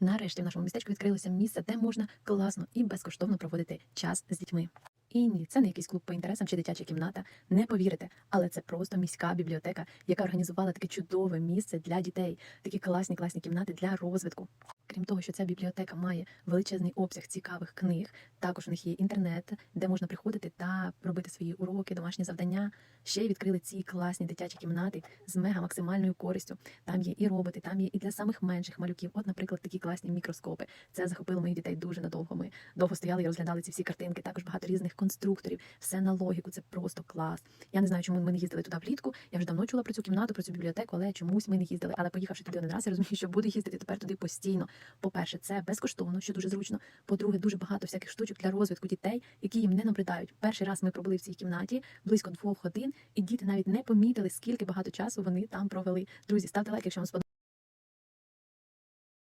Нарешті в нашому містечку відкрилося місце, де можна класно і безкоштовно проводити час з дітьми. І ні, це не якийсь клуб по інтересам чи дитяча кімната. Не повірите, але це просто міська бібліотека, яка організувала таке чудове місце для дітей, такі класні, класні кімнати для розвитку. Крім того, що ця бібліотека має величезний обсяг цікавих книг, також у них є інтернет, де можна приходити та робити свої уроки, домашні завдання. Ще й відкрили ці класні дитячі кімнати з мега максимальною користю. Там є і роботи, там є і для самих менших малюків. От, наприклад, такі класні мікроскопи. Це захопило моїх дітей дуже надовго. Ми довго стояли і розглядали ці всі картинки. Також багато різних конструкторів, все на логіку. Це просто клас. Я не знаю, чому ми не їздили туди влітку. Я вже давно чула про цю кімнату, про цю бібліотеку, але чомусь ми не їздили. Але поїхавши туди один раз, я розумію, що буду їздити тепер туди постійно. По-перше, це безкоштовно, що дуже зручно. По-друге, дуже багато всяких штучок для розвитку дітей, які їм не набридають. Перший раз ми пробули в цій кімнаті близько двох годин, і діти навіть не помітили, скільки багато часу вони там провели. Друзі, ставте лайк, якщо вам сподобалося.